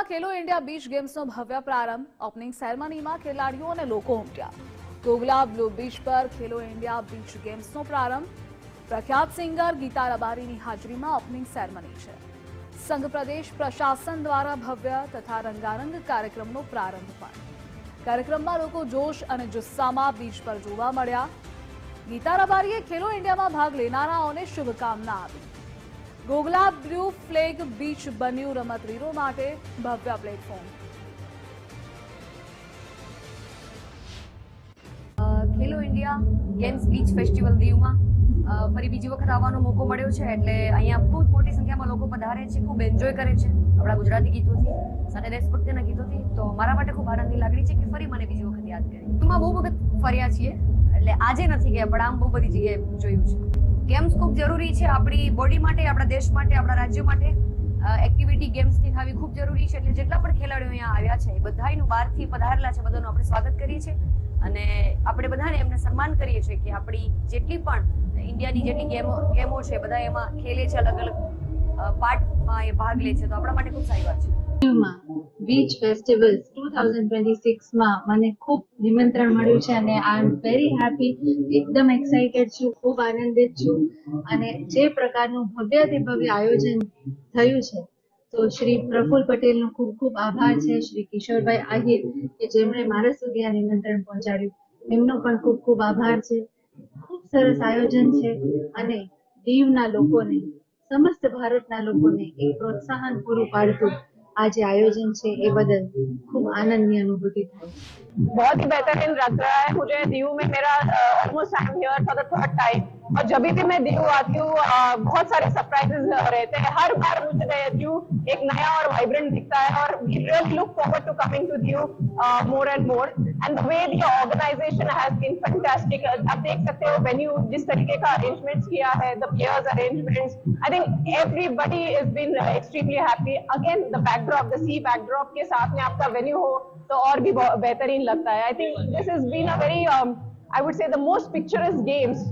સુરતમાં ખેલો India beach ગેમ્સનો ભવ્ય પ્રારંભ. ઓપનિંગ સેરેમનીમાં ખેલાડીઓ અને લોકો ઉમટ્યા. કોગલા બ્લુ બીચ પર ખેલો ઇન્ડિયા બીચ ગેમ્સનો પ્રારંભ. પ્રખ્યાત સિંગર ગીતા રબારીની હાજરીમાં ઓપનિંગ સેરેમની છે. સંઘ પ્રદેશ પ્રશાસન દ્વારા ભવ્ય તથા રંગારંગ કાર્યક્રમનો પ્રારંભ પણ. કાર્યક્રમમાં લોકો જોશ અને જુસ્સામાં બીચ પર જોવા મળ્યા. ગીતા રબારીએ ખેલો ઇન્ડિયામાં ભાગ લેનારાઓને શુભકામના આપી. ગોગલા બ્લુ ફ્લેગ બીચ બન્યું રમતવીરો માટે ભવ્ય platform. Khelo India games beach festival દીવમાં. ફરી બીજી વખત આવવાનો મોકો મળ્યો છે એટલે અહીંયા ખૂબ મોટી સંખ્યામાં લોકો પધારે છે, ખૂબ એન્જોય કરે છે આપણા ગુજરાતી ગીતોથી, સાથે દેશભક્તિના ગીતોથી. તો મારા માટે ખૂબ આનંદની લાગણી છે કે ફરી મને બીજી વખત યાદ કરી. એમાં બહુ વખત ફર્યા છીએ, એટલે આજે નથી ગયા, પણ આમ બહુ બધી જગ્યાએ જોયું છે. ગેમ્સ ખૂબ જરૂરી છે આપણી બોડી માટે, આપણા દેશ માટે, આપણા રાજ્ય માટે. એક્ટિવિટી ગેમ્સની થવી ખૂબ જરૂરી છે એટલે જેટલા પણ ખેલાડીઓ અહીંયા આવ્યા છે, એ બધાનું બહારથી પધારેલા છે, બધાનું આપણે સ્વાગત કરીએ છીએ. અને આપણે બધાને એમને સન્માન કરીએ છીએ કે આપણી જેટલી પણ ઇન્ડિયાની જેટલી ગેમો ગેમો છે બધા એમાં ખેલે છે અલગ અલગ પાર્ટમાં એ ભાગ લે છે. તો આપણા માટે ખૂબ સારી વાત છે. બીચ ફેસ્ટિવલ્સ ટુ થાઉઝન્ડ મને ખૂબ નિમંત્રણ મળ્યું છે અને આઈ એમ વેરી હેપી એકદમ એક્સાઇટેડ છું, ખૂબ આનંદિત છું અને જે પ્રકારનું ભવ્યથી ભવ્ય આયોજન થયું છે, તો શ્રી પ્રફુલ પટેલનો ખૂબ ખૂબ આભાર છે, શ્રી કિશોરભાઈ આહિર કે જેમણે મારા સુધી આ નિમંત્રણ પહોંચાડ્યું. એમનો પણ ખૂબ ખૂબ આભાર છે. ખૂબ સરસ આયોજન છે અને દીવના લોકોને, સમસ્ત ભારતના લોકોને એક પ્રોત્સાહન પૂરું પાડતું આ જે આયોજન છે એ બદલ ખૂબ આનંદની અનુભૂતિ થાય છે बहुत ही बेहतरीन लग रहा है मुझे दीव में मेरा almost I am here for the third time और जब भी मैं दीव आती हूँ बहुत सारे सरप्राइजेस रहते हैं। हर बार मुझे दीव एक नया और वाइब्रेंट दिखता है और we look forward to coming to Diu more and more and the way the organisation has been fantastic आप देख सकते हो वेन्यू जिस तरीके का अरेंजमेंट्स किया है the players arrangements I think everybody is been extremely happy again the backdrop the sea backdrop के साथ में आपका वेन्यू हो तो और भी बेहतरीन लगता है। I think this is been a very I would say the most picturesque games